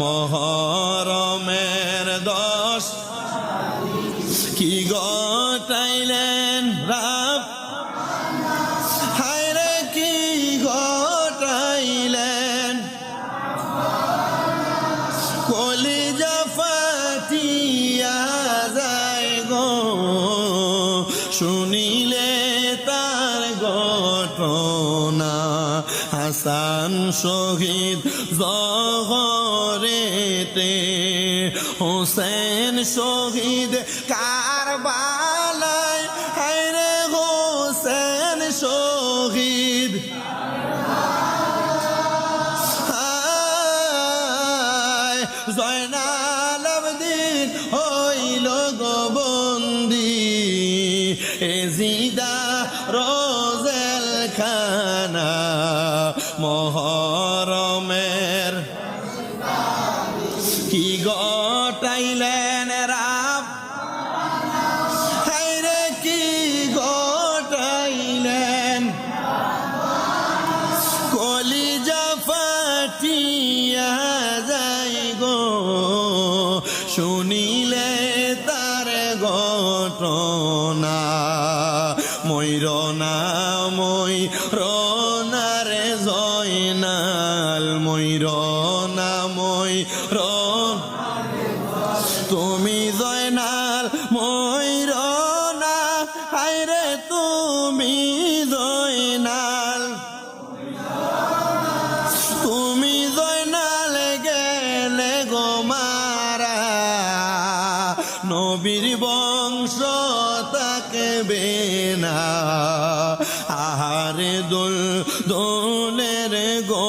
মহরমের দশ। কি গটাইলেন রাব? হায়রে কি গটাইলেন কলিজা ফাটিয়া যায় গো। শুনিলে তার হাসান শহীদ জহরেতে হোসেন শহীদ কারবালায় হোসেন শহীদ। জয়নাল গোবন্দি এজিদা রোজেল খানা মহরমের। কি গটাইলেন রাম হায়রে, কি গটাইলেন কলিজা ফাটিয়া যাই গো। শুনিলে তার ঘটনা ময়ূর না ময়ূর রে ময়ূর না ময়ূর। তুমি জয়নাল ময়ূর না, হায়রে তুমি জয়নাল। তুমি জয়নাল গেলে গো মারা, নবীর বংশ তাকে না। আহারে দোল দোলের গোরা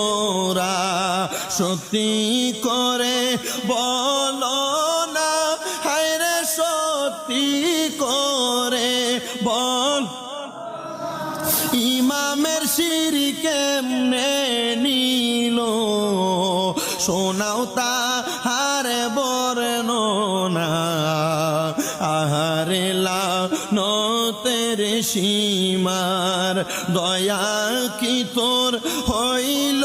সত্যি করে বল না হায়রে সত্যি করে বল ইমামের সিঁড়ি কেমনে নিল? শোনাও তা হারে বর্ণনা। আহারে লা নতের সীমার দয়া কি তোর হইল?